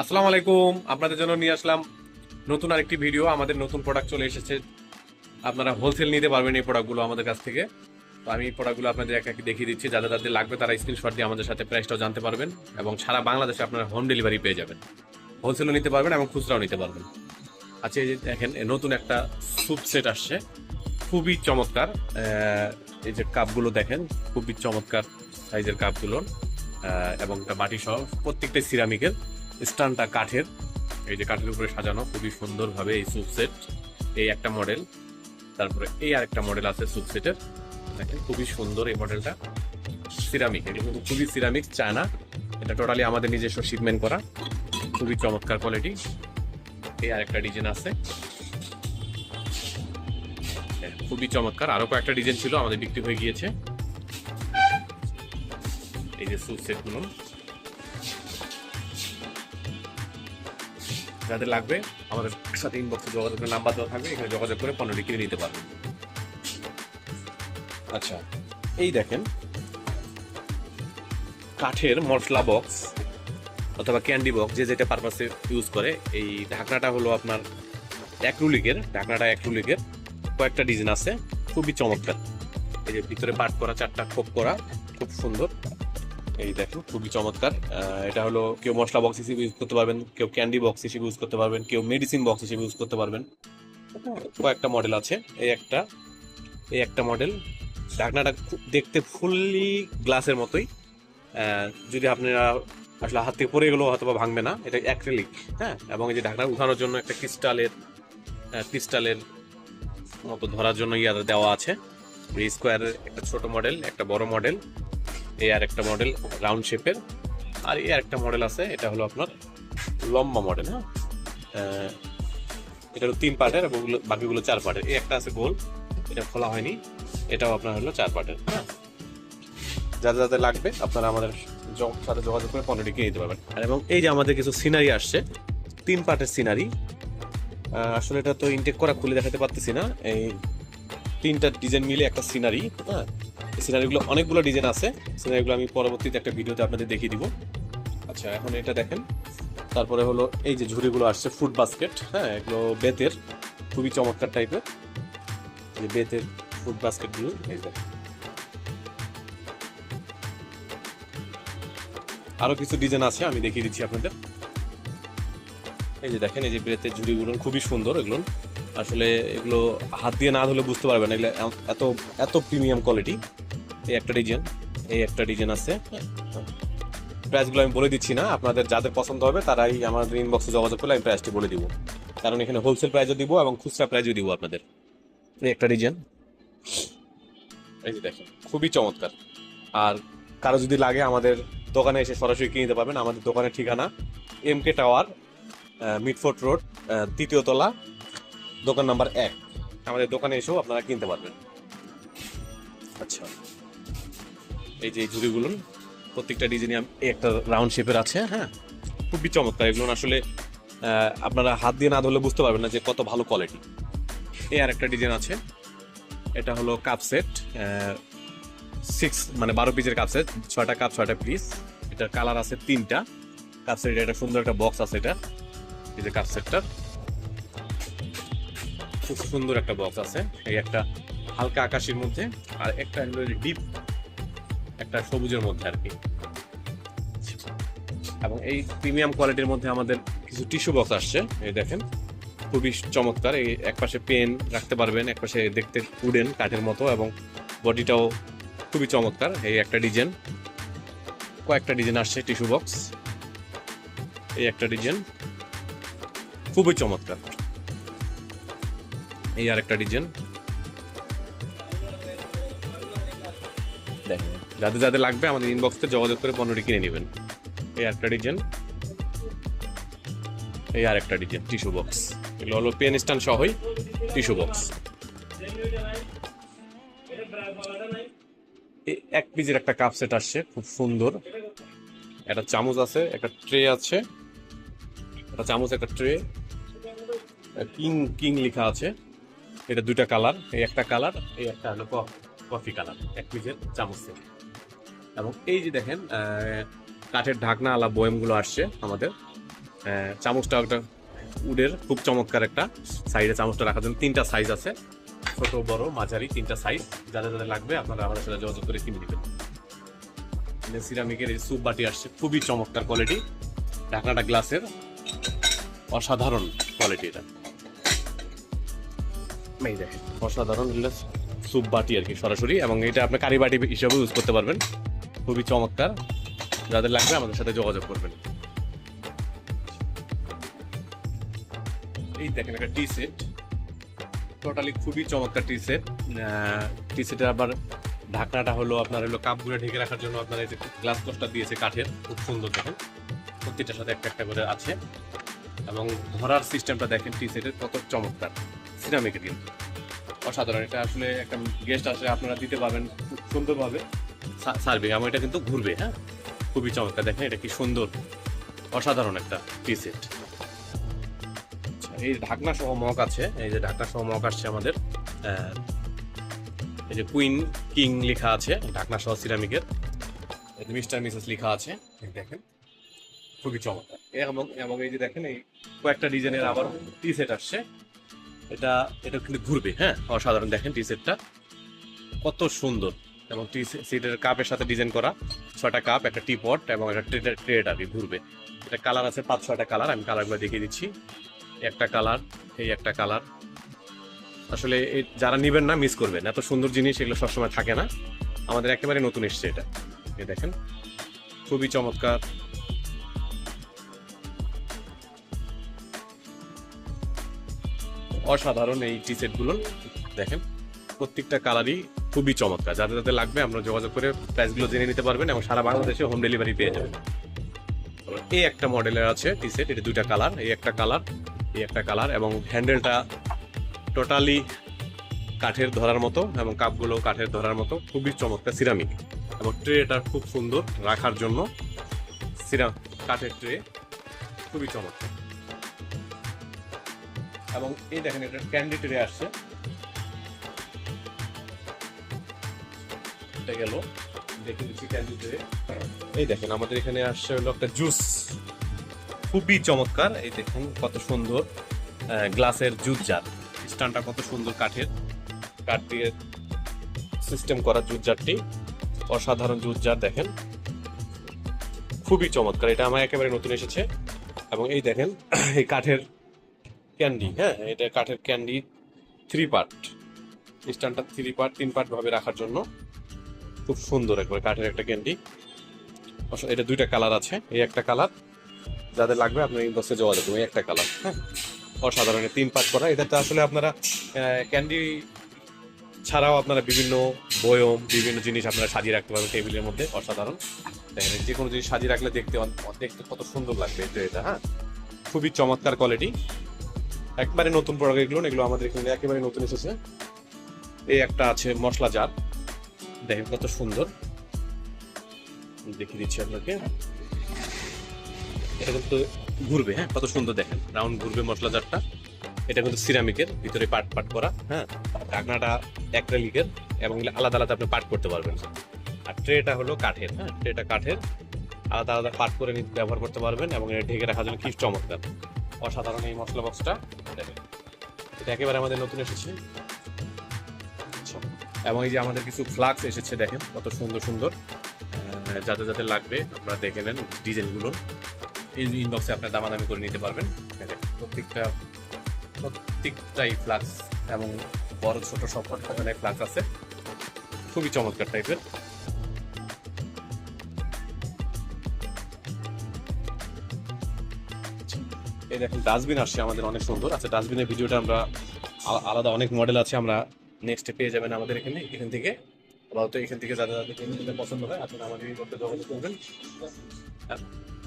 আসসালামু আলাইকুম। আপনাদের জন্য নিয়ে আসলাম নতুন আরেকটি ভিডিও। আমাদের নতুন প্রোডাক্ট চলে এসেছে। আপনারা হোলসেল নিতে পারবেন এই প্রোডাক্টগুলো আমাদের কাছ থেকে। তো আমি এই প্রোডাক্টগুলো আপনাদের এক একে দেখিয়ে দিচ্ছি। যাদের যাদের লাগবে তারা স্ক্রিনশট দিয়ে আমাদের সাথে প্রাইসটাও জানতে পারবেন এবং সারা বাংলাদেশে আপনারা হোম ডেলিভারি পেয়ে যাবেন। হোলসেলও নিতে পারবেন এবং খুচরাও নিতে পারবেন। আচ্ছা এই যে দেখেন নতুন একটা স্যুপ সেট আসছে। খুবই চমৎকার। এই যে কাপগুলো দেখেন, খুবই চমৎকার সাইজের কাপগুলো এবং বাটি সহ প্রত্যেকটাই সিরামিকের স্টানটা কাঠের। এই যে কাঠের উপরে সাজানো খুবই সুন্দরভাবে এই স্যুপ সেট এই একটা মডেল। তারপরে এই আরেকটা মডেল আছে স্যুপ সেটের দেখেন খুবই সুন্দর এই মডেলটা। সিরামিক এগুলো কিন্তু খুবই সিরামিক চায়না। এটা টোটালি আমাদের নিজস্ব শিপমেন্ট করা। খুবই চমৎকার কোয়ালিটি এই আরেকটা ডিজাইন আছে। হ্যাঁ, খুবই চমৎকার। আরও কয়েকটা ডিজাইন ছিল আমাদের বিক্রি হয়ে গিয়েছে। এই যে স্যুপ সেটগুলো যাদের লাগবে, আমাদের সাথে ইনবক্সে যোগাযোগের নাম্বার দেওয়া থাকবে, এখানে যোগাযোগ করে পণ্যটি কিনে নিতে পারবেন। আচ্ছা এই দেখেন, কাঠের মশলা বক্স অথবা ক্যান্ডি বক্স যে যেটা পারপাসে ইউজ করে, এই ঢাকনাটা হলো আপনার অ্যাক্রুলিকের ঢাকনাটা অ্যাক্রুলিকের কয়েকটা ডিজাইন আছে, খুবই চমৎকার। এই যে ভিতরে পাট করা, চারটা খোপ করা, খুব সুন্দর। এই দেখেন খুবই চমৎকার। এটা হলো কেউ মশলা বক্স হিসেবে ইউজ করতে পারবেন, কেউ ক্যান্ডি বক্স হিসেবে ইউজ করতে পারবেন, কেউ মেডিসিন বক্স হিসেবে ইউজ করতে পারবেন। কয়েকটা মডেল আছে, এই একটা এই একটা মডেল ঢাকনাটা দেখতে ফুললি গ্লাসের মতোই। যদি আপনারা আসলে হাত থেকে পড়ে গেলেও হয়তো ভাঙবে না, এটা অ্যাক্রিলিক হ্যাঁ? এবং এই যে ঢাকনা উঠানোর জন্য একটা ক্রিস্টালের ক্রিস্টালের মতো ধরার জন্য ইয়া দেওয়া আছে। স্কোয়ারের একটা ছোট মডেল একটা বড় মডেল এই আর একটা মডেল রাউন্ড শেপের আর এই আরেকটা মডেল আছে, এটা হলো আপনার লম্বা মডেল হ্যাঁ? এটা হলো তিন পার্টের এবং বাকিগুলো চার পার্টের। এই একটা আছে গোল, এটা খোলা হয়নি, এটাও আপনার হলো চার পার্টের হ্যাঁ? যাদের যাদের লাগবে আপনারা আমাদের সাথে যোগাযোগ করে পণ্যটি কিনে নিতে পারবেন। আর এবং এই যে আমাদের কিছু সিনারি আসছে, তিন পার্টের সিনারি আসলে এটা তো ইনটেক করা খুলে দেখাতে পারতেছি না। এই তিনটা ডিজাইন মিলে একটা সিনারি হ্যাঁ? সিনারিগুলো অনেকগুলো ডিজাইন আছে। সিনারিগুলো আমি পরবর্তীতে একটা ভিডিওতে আপনাদের দেখিয়ে দিব। আচ্ছা এখন এটা দেখেন। তারপরে হলো এই যে ঝুড়িগুলো আসছে ফুড বাস্কেট হ্যাঁ এগুলো বেতের, খুবই চমৎকার টাইপের যে বেতের ফুড বাস্কেটগুলো এই দেখেন আরও কিছু ডিজাইন আছে, আমি দেখিয়ে দিচ্ছি আপনাদের। এই যে দেখেন, এই যে বেতের ঝুড়িগুলো, খুবই সুন্দর এগুলো। আসলে এগুলো হাত দিয়ে না ধরলে বুঝতে পারবেন এগুলো এত এত প্রিমিয়াম কোয়ালিটি এই একটা ডিজাইন এই একটা ডিজাইন আছে। প্রাইসগুলো আমি বলে দিচ্ছি না, আপনাদের যাদের পছন্দ হবে তারাই আমাদের ইনবক্সে যোগাযোগ করলে আমি প্রাইসটি বলে দিব। কারণ এখানে হোলসেল প্রাইসও দিব এবং খুচরা প্রাইসও দিব আপনাদের। এই একটা ডিজাইন এই যে দেখেন, খুবই চমৎকার। আর কারও যদি লাগে আমাদের দোকানে এসে সরাসরি কিনে নিতে পারবেন, আমাদের দোকানের ঠিকানা M K tower Mitford road তৃতীয় তলা, দোকান নাম্বার এক। আমাদের দোকানে এসেও আপনারা কিনতে পারবেন। এই যে এই ঝুড়িগুলো, প্রত্যেকটা ডিজাইন একটা রাউন্ড শেপের আছে হ্যাঁ? খুবই চমৎকার। এগুলো আসলে আপনারা হাত দিয়ে না ধরলে বুঝতে পারবেন না যে কত ভালো কোয়ালিটি এই আর একটা ডিজাইন আছে। এটা হলো কাপ সেট সিক্স মানে বারো পিসের কাপ সেট ছয়টা কাপ ছয়টা পিস এটার কালার আছে তিনটা। কাপ সেট এটা সুন্দর একটা বক্স আছে এটা, এই যে কাপ সেটটা খুব সুন্দর একটা বক্স আছে। এই একটা হালকা আকাশের মধ্যে, আর একটা ডিপ একটা সবুজের মধ্যে আর কি। এবং এই প্রিমিয়াম কোয়ালিটির মধ্যে আমাদের কিছু টিস্যু বক্স আসছে, এই দেখেন। খুবই চমৎকার, এই একপাশে পেন রাখতে পারবেন একপাশে দেখতে উডেন কাঠের মতো এবং বডিটাও খুবই চমৎকার, এই একটা ডিজাইন কয়েকটা ডিজাইন আসছে টিস্যু বক্স এই একটা ডিজাইন খুবই চমৎকার। এই আর একটা ডিজাইন যাদের যাদের লাগবে আমাদের ইনবক্সে যোগাযোগ করে পণ্যটি কিনে নেবেন। এই একটা ডিজাইন এই আর একটা ডিজাইন টিস্যু বক্স এগুলো হলো পেন স্ট্যান্ড সহই টিস্যু বক্স এক পিসের একটা কাপ সেট আসছে, খুব সুন্দর। একটা চামচ আছে, একটা ট্রে আছে। একটা চামচ, একটা ট্রে কিং কিং লেখা আছে। এটা দুইটা কালার এই একটা কালার এই একটা হলো কফি কালার এক পিসের চামচ set। এবং এই যে দেখেন কাঠের ঢাকনা আলা বয়ামগুলো আসছে আমাদের। চামচটা একটা উডের, খুব চমৎকার একটা সাইডে চামচটা রাখার জন্য তিনটা সাইজ আছে। ছোট, বড়, মাঝারি তিনটা সাইজ। যাদের যাদের লাগবে আপনারা আমাদের সাথে যোগাযোগ করে কিনে নেবেন। সিরামিকের এই স্যুপ বাটি আসছে, খুবই চমৎকার কোয়ালিটি ঢাকনাটা গ্লাসের অসাধারণ কোয়ালিটি এটা। এই দেখেন, অসাধারণ গ্লাস স্যুপ বাটি আর কি, সরাসরি। এবং এটা আপনি কারি বাটি হিসেবে ইউজ করতে পারবেন। খুবই চমৎকার। যাদের লাগবে আমাদের সাথে যোগাযোগ করবেন। এই দেখেন একটা টি সেট টোটালি খুবই চমৎকার টি সেট টি সেটের আবার ঢাকনাটা হলো আপনার হলো কাপগুলো ঢেকে রাখার জন্য আপনার এই যে গ্লাস কস্টার দিয়েছে কাঠের, খুব সুন্দর দেখেন। প্রত্যেকটার সাথে একটা একটা করে আছে। এবং ধরার সিস্টেমটা দেখেন টি সেটের কত চমৎকার। সিরামিকের কিন্তু। অসাধারণ। এটা আসলে একটা গেস্ট আসলে আপনারা দিতে পারবেন খুব সুন্দরভাবে। সার্ভিং এবং এটা কিন্তু ঘুরবে হ্যাঁ? খুবই চমৎকার, দেখেন এটা কি সুন্দর, অসাধারণ একটা টি সেট এই ঢাকনা সহ মগ আছে, এই যে ঢাকনা সহ মগ আসছে আমাদের এই যে কুইন কিং লেখা আছে ঢাকনা সহ সিরামিকের মিস্টার মিসেস লেখা আছে দেখেন, খুবই চমৎকার। এবং এবং এই যে দেখেন, এই কয়েকটা ডিজাইনের আবার টি সেট আসছে, এটা এটা কিন্তু ঘুরবে হ্যাঁ? অসাধারণ, দেখেন টি সেটটা কত সুন্দর। এবং টি সিটের কাপের সাথে ডিজাইন করা ছয়টা কাপ একটা টি পট এবং একটা ট্রে ট্রেড আর ঘুরবে। এটা কালার আছে পাঁচ ছয়টা কালার আমি কালারগুলো দেখিয়ে দিচ্ছি। একটা কালার এই একটা কালার আসলে যারা নিবেন না মিস করবেন। এত সুন্দর জিনিস, এগুলো সবসময় থাকে না। আমাদের একেবারে নতুন এসছে এটা। এই দেখেন, খুবই চমৎকার। অসাধারণ এই টি সেটগুলো। দেখেন, প্রত্যেকটা কালারই খুবই চমৎকার। যাদের যাদের লাগবে, আমরা যোগাযোগ করে প্রাইসগুলো জেনে নিতে পারবেন এবং সারা বাংলাদেশে হোম ডেলিভারি পেয়ে যাবেন। এই একটা মডেলের আছে, টি সেট, এটা দুইটা কালার, এই একটা কালার, এই একটা কালার এবং হ্যান্ডেলটা টোটালি কাঠের ধরার মতো এবং কাপগুলো কাঠের ধরার মতো, খুবই চমৎকার সিরামিক এবং ট্রেটা খুব সুন্দর রাখার জন্য সিরাম কাঠের ট্রে খুবই চমৎকার। এবং এই দেখেন, এটা ক্যান্ডি ট্রে আসছে। এটা গেল। দেখে দিচ্ছি ক্যান্ডি ট্রে এই দেখেন, আমাদের এখানে আসছে হলো একটা জুস। খুবই চমৎকার। এই দেখুন, কত সুন্দর গ্লাসের জুস জার। স্ট্যান্ডটা কত সুন্দর কাঠের। কাঠ দিয়ে সিস্টেম করা জুস জারটি। অসাধারণ জুস জার, দেখেন। খুবই চমৎকার। এটা আমার একেবারে নতুন এসেছে। এবং এই দেখেন, এই কাঠের ক্যান্ডি হ্যাঁ? এটা কাঠের ক্যান্ডি থ্রি পার্ট স্ট্যান্ডটা থ্রি পার্ট তিন পার্ট ভাবে রাখার জন্য। খুব সুন্দর একবার কাঠের একটা ক্যান্ডি এটা দুইটা কালার আছে, এই একটা কালার যাদের লাগবে আপনি ইনবক্সে যোগাযোগ করুন, এই একটা কালার হ্যাঁ? অসাধারণ তিন পার্ট করা। এটাতে আসলে আপনারা ক্যান্ডি ছাড়াও আপনারা বিভিন্ন বয়ম, বিভিন্ন জিনিস আপনারা সাজিয়ে রাখতে পারবেন টেবিলের মধ্যে, অসাধারণ। দেখেন যে কোনো জিনিস সাজিয়ে রাখলে দেখতে দেখতে কত সুন্দর লাগবে এটা হ্যাঁ? খুবই চমৎকার কোয়ালিটি একবারে নতুন প্রোডাক্ট এগুলো এগুলো আমাদের এখানে একেবারে নতুন এসেছে। এই একটা আছে মশলা জার। দেখেন কত সুন্দর। দেখিয়ে দিচ্ছি আপনাকে। এটা কিন্তু ঘুরবে হ্যাঁ কত সুন্দর দেখেন। রাউন্ড ঘুরবে মশলা জারটা এটা কিন্তু সিরামিকের, ভিতরে পাট পাট করা হ্যাঁ। ঢাকনাটা অ্যাক্রেলিকের এবং আলাদা আলাদা আপনি পাট করতে পারবেন। আর ট্রেটা হলো কাঠের হ্যাঁ ট্রেটা কাঠের। আলাদা আলাদা পাট করে ব্যবহার করতে পারবেন এবং এটা ঢেকে রাখার জন্য কি চমৎকার। অসাধারণ এই মশলা বক্সটা এটা একেবারে আমাদের নতুন এসেছে। এবং এই যে আমাদের কিছু ফ্লাক্স এসেছে, দেখেন কত সুন্দর সুন্দর। যাতে যাদের লাগবে, আপনারা দেখে নেন ডিজাইনগুলো। এই ইনবক্সে আপনার দামাদামি করে নিতে পারবেন। প্রত্যেকটা, প্রত্যেকটাই ফ্লাক্স এবং বড় ছোট সব ধরনের ফ্লাক্স আছে। খুবই চমৎকার টাইপের এই দেখেন ডাস্টবিন আসছে আমাদের অনেক সুন্দর। আচ্ছা ডাস্টবিনের ভিডিওটা আমরা আলাদা অনেক মডেল আছে, আমরা নেক্সটে পেয়ে যাবেন আমাদের এখানে, এখান থেকে। আপাতত এখান থেকে যাদের যাদের পছন্দ হয়, আপনারা আমাদের এই করতে যোগাযোগ করবেন।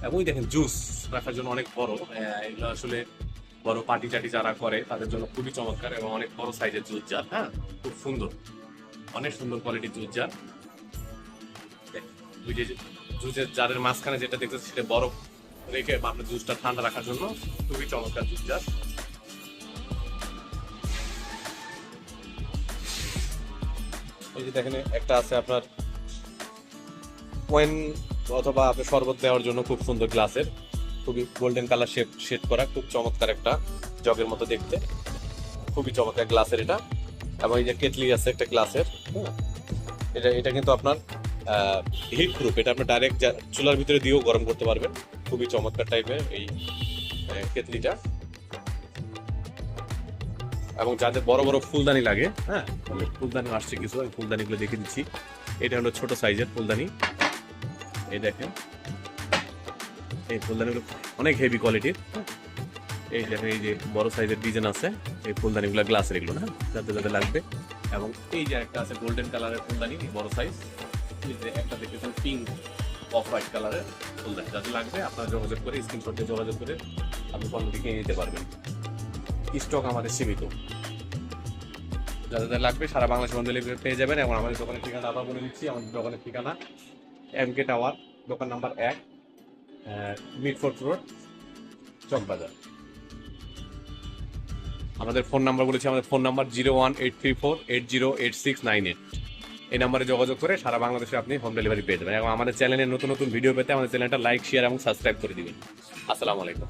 এবং দেখেন জুস রাখার জন্য অনেক বড়। এগুলো আসলে বড় পার্টি টাটি যারা করে, তাদের জন্য খুবই চমৎকার এবং অনেক বড় সাইজের জুস জার হ্যাঁ? খুব সুন্দর। অনেক সুন্দর কোয়ালিটির জুস জার জুসের জারের মাঝখানে যেটা দেখতেছি, সেটা বরফ রেখে আপনার জুসটা ঠান্ডা রাখার জন্য খুবই চমৎকার জুস জার এই যে দেখেন একটা আছে আপনার ওয়েন অথবা আপনি শরবত দেওয়ার জন্য খুব সুন্দর গ্লাসের খুবই গোল্ডেন কালার শেপ শেড করা খুব চমৎকার একটা জগের মতো দেখতে। খুবই চমৎকার গ্লাসের এটা। এবং এই যে কেটলি আছে একটা গ্লাসের হ্যাঁ। এটা এটা কিন্তু আপনার হিট প্রুফ এটা আপনি ডাইরেক্ট চুলার ভিতরে দিয়েও গরম করতে পারবেন। খুবই চমৎকার টাইপের এই আহ, কেটলিটা। এবং যাদের বড় বড় ফুলদানি লাগে হ্যাঁ ফুলদানি আসছে কিছু, আমি ফুলদানিগুলো দেখে দিচ্ছি। এটা হলো ছোট সাইজের ফুলদানি। এই দেখেন। এই ফুলদানিগুলো অনেক হেভি কোয়ালিটির এই দেখেন, এই যে বড় সাইজের ডিজাইন আছে, এই ফুলদানিগুলো গ্লাসের এগুলো না যাতে যাতে লাগবে। এবং এই যে একটা আছে গোল্ডেন কালারের ফুলদানি বড় সাইজ একটা দেখেছেন পিঙ্ক অফ হোয়াইট কালারের ফুলদানি। যাতে লাগবে, আপনারা যোগাযোগ করে স্ক্রিনশট যোগাযোগ করে আপনি পণ্যটি কিনে নিতে পারবেন। স্টক আমাদের সীমিত। যাদের লাগবে সারা বাংলাদেশ হোম ডেলিভারি পেয়ে যাবেন এবং আমাদের দোকানের ঠিকানা আবার বলে দিচ্ছি, আমাদের দোকানের ঠিকানা এম কে টাওয়ার দোকান নাম্বার এক মিটফোর্ট রোড, চকবাজার। আমাদের ফোন নাম্বার বলেছি, আমাদের phone number zero one eight three four eight zero eight six nine eight. এই নাম্বারে যোগাযোগ করে সারা বাংলাদেশে আপনি হোম ডেলিভারি পেয়ে যাবেন এবং আমাদের চ্যানেলে নতুন নতুন ভিডিও পেতে আমাদের চ্যানেলটা লাইক, শেয়ার এবং সাবস্ক্রাইব করে দিবেন। আসসালামু আলাইকুম।